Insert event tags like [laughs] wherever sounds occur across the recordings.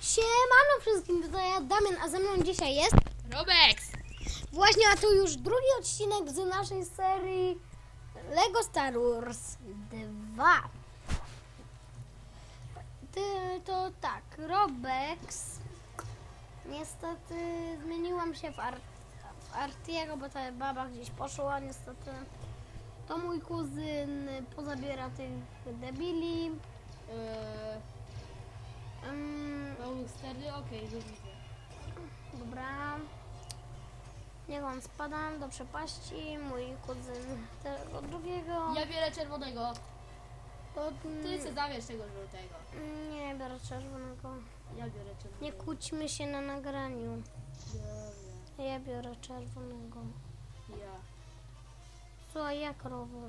Siemano wszystkim, tutaj ja Damian, a ze mną dzisiaj jest Robex! właśnie, a to już drugi odcinek z naszej serii Lego Star Wars 2. Ty, to tak, Robex. Niestety zmieniłam się w, Ar w Artiego, bo ta baba gdzieś poszła, niestety. To mój kuzyn pozabiera tych debili. Eee, Stary, okej, okay. Dobra. Niech on spada do przepaści. Mój kuzyn tego drugiego. Ja biorę czerwonego. To, Ty se zabierz tego żółtego. nie biorę czerwonego. Ja biorę czerwonego. Nie kłóćmy się na nagraniu. Dobra, Ja biorę czerwonego. ja. Słuchaj, jak rowu.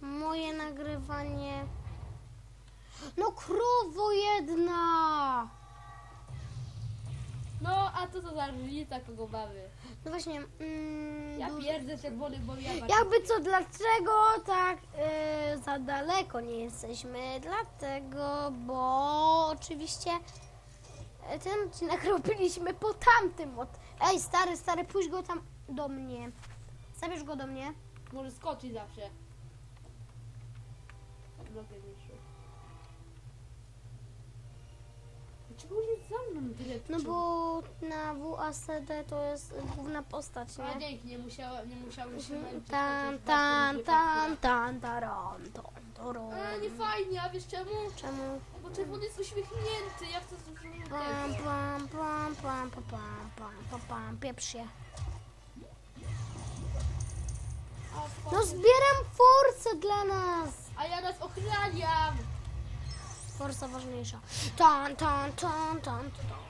Moje nagrywanie. No krowo jedna! No, a to co za różnica, kogo mamy? No właśnie. Mm, Ja du- pierdzę czerwony, bo ja Jakby co, dlaczego tak y, za daleko nie jesteśmy? Dlatego, bo oczywiście y, ten odcinek [laughs] robiliśmy po tamtym. Od... Ej, stary, stary, pójdź go tam do mnie. Zabierz go do mnie. Może skoczy zawsze. Mogę mieć. Dlaczego on jest za mną tyle No bo na WASD to jest główna postać, A nie? dzięki, nie, musiała, nie musiały się męczyć. Tan, tan, tan, tan, taran, ton, toron. A, nie fajnie, a wiesz czemu? Czemu? Bo czerwony jest uśmiechnięty, ja chcę coś Pam, żółtego. pam, pam, pam, pam, pam, pam, pam, pam, pieprz się. A, No zbieram forsę dla nas. a ja nas ochraniam! Forsa ważniejsza. Tan, tan, tan, tan, tan,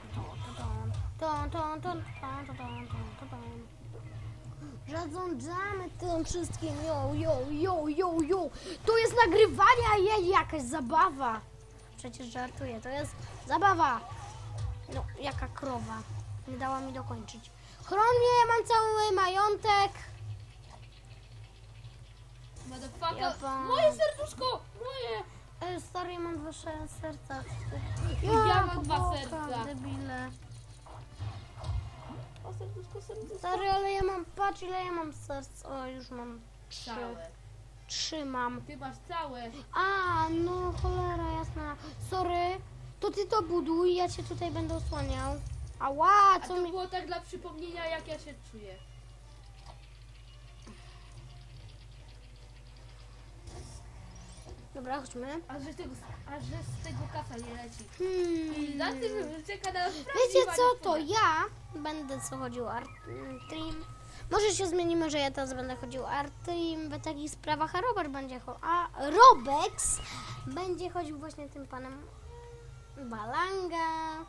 tan, tan, tan, tan, tan, tan, tan, tan, tan, tan. Zarządzamy tym wszystkim. Yo, yo, yo, yo, yo. To jest nagrywanie, a jej jakaś zabawa. Przecież żartuję, to jest zabawa. No, jaka krowa. Nie dała mi dokończyć. Ja mam cały majątek. Motherfucker! Moje serduszko! Ej, stary, ja mam dwa serca. Ja mam dwa boka, serca. Debile. O serduszko, serduszko. Stary, ale ja mam, patrz ile ja mam serc. O, już mam trzy. Całe. Trzy mam. Ty masz całe. A, no cholera jasna. Sorry, to ty to buduj, ja cię tutaj będę osłaniał. Ała, A co to mi... było tak dla przypomnienia, jak ja się czuję. Dobra, chodźmy. A że, tego, a że z tego kasa nie leci. I Hmm. za tym że czeka na Wiecie co, to ja będę co chodził Art Team. Może się zmienimy, że ja teraz będę chodził Art Team w takich sprawach, a Robert będzie chodził, a Robex będzie chodził właśnie tym panem Balanga.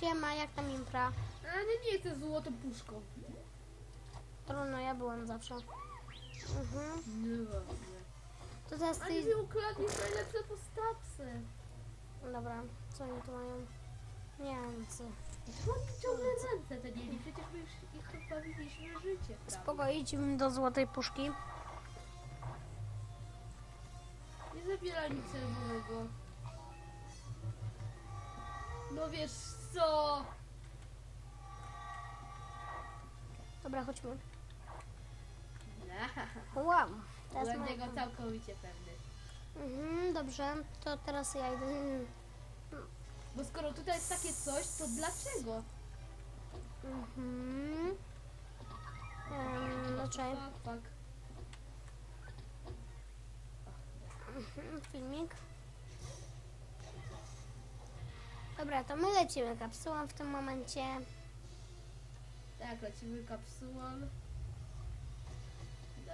Siema, jak tam impra? Ale nie jestem złotą puszką. Trudno, ja byłem zawsze. Mhm. Nie To teraz Ani ty... mi ukradniesz najlepsze postacie. Dobra, co oni tu mają? Niemcy. Oni ciągle ręce te mieli, przecież my już ich pozbawiliśmy życie? Spoko, idźmy do złotej puszki. Nie zabieraj mi czerwonego. No wiesz co? Dobra, chodźmy. Wow. Teraz Byłem moja tego całkowicie pewny. Mhm, dobrze, to teraz ja idę. Bo skoro tutaj jest takie coś, to dlaczego? Mhm. Um, znaczy, Fuck, fuck. mhm, filmik. Dobra, to my lecimy kapsułą w tym momencie. Tak, lecimy kapsułą.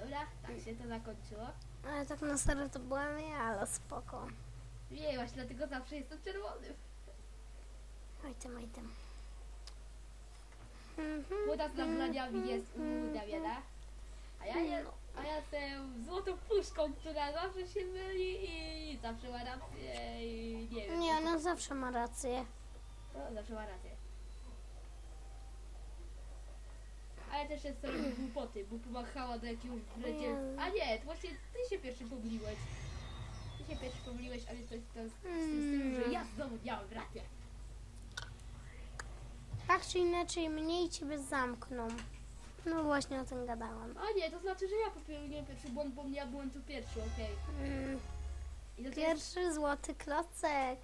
Dobra, tak się to zakończyło. Ale tak na serio to byłem ja, ale spoko. Nie, właśnie dlatego zawsze jestem czerwonym. Oj tym, oj. Mhm, Woda z nabraniami jest u Damiana. A ja, je, a ja jestem złotą puszką, która zawsze się myli i zawsze ma rację i nie wiem. Nie, ona zawsze ma rację. No, zawsze ma rację. Ale też jest sobie głupoty, bo pomachała do jakiegoś wręcie. A nie, to właśnie ty się pierwszy pomyliłeś. Ty się pierwszy pomyliłeś, ale to jest to z, tym, że ja znowu miałem rację. Tak czy inaczej, mnie i ciebie zamkną. No właśnie o tym gadałam. A nie, to znaczy, że ja popełniłem pierwszy błąd, bo ja byłem tu pierwszy, okej. Mm, I to jest, pierwszy złoty klocek.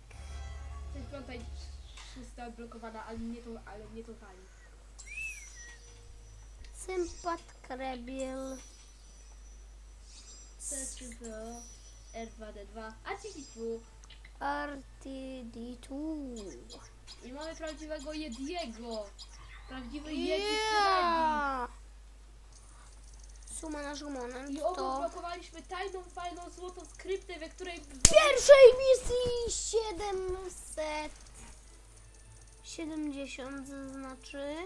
to jest piąta i szósta odblokowana, ale nie to, ale nie to fali. Sympat jest to R2D2, a ci tu. RTD2. I mamy prawdziwego Jediego. Prawdziwy Jedi yeah. Suma na Szumonem I odblokowaliśmy tajną, fajną, złotą skryptę, we której... Pierwszej misji 770 znaczy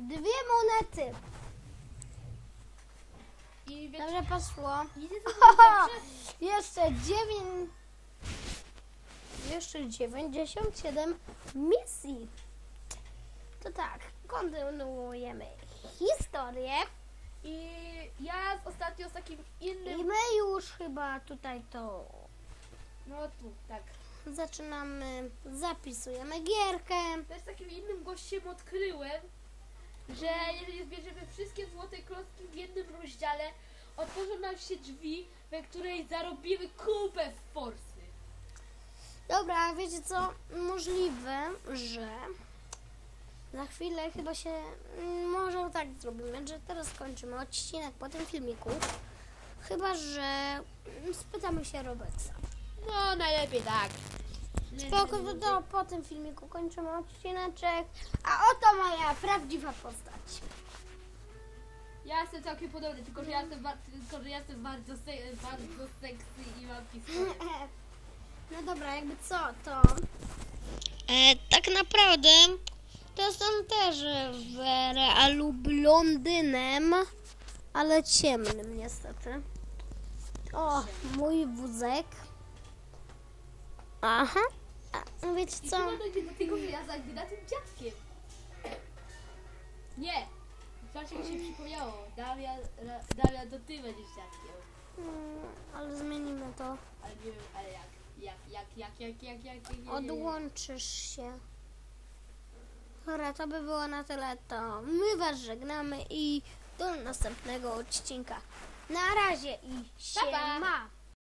dwie monety. I wiecie, Dobrze poszło. wiecie co? [laughs] Jeszcze 9 jeszcze 97 misji. To tak, kontynuujemy historię I ja z- ostatnio z takim i innym... my już chyba tutaj to No tu, tak. zaczynamy, zapisujemy gierkę. Też z takim innym gościem odkryłem, że jeżeli zbierzemy wszystkie złote klocki w jednym rozdziale, otworzą nam się drzwi, we której zarobimy kupę w forsy. Dobra, wiecie co? Możliwe, że za chwilę chyba się. mm, Może tak zrobimy, że teraz kończymy odcinek po tym filmiku. Chyba, że mm, spytamy się Robexa. No, najlepiej tak. Spoko, to, to po tym filmiku kończymy odcineczek. A oto moja prawdziwa postać. Ja jestem całkiem podobny, tylko że ja jestem, bar- tylko, że ja jestem bardzo, se- bardzo seksy i mam pistolet. [laughs] No dobra, jakby co, to... E, tak naprawdę to jestem też w realu blondynem, ale ciemnym niestety. O, mój wózek. Aha. A, no wiecie co? chyba dojdzie do tego, tym dziadkiem. Nie! Właśnie mi się przypomniało. Daria, ra, Daria, to ty będziesz dziadkiem. Mm, ale zmienimy to. Ale nie wiem, ale jak? Jak, jak, jak, jak, jak, jak, jak, jak Odłączysz się. Dobra, to by było na tyle. To my was żegnamy i do następnego odcinka. Na razie i Pa, pa. siema.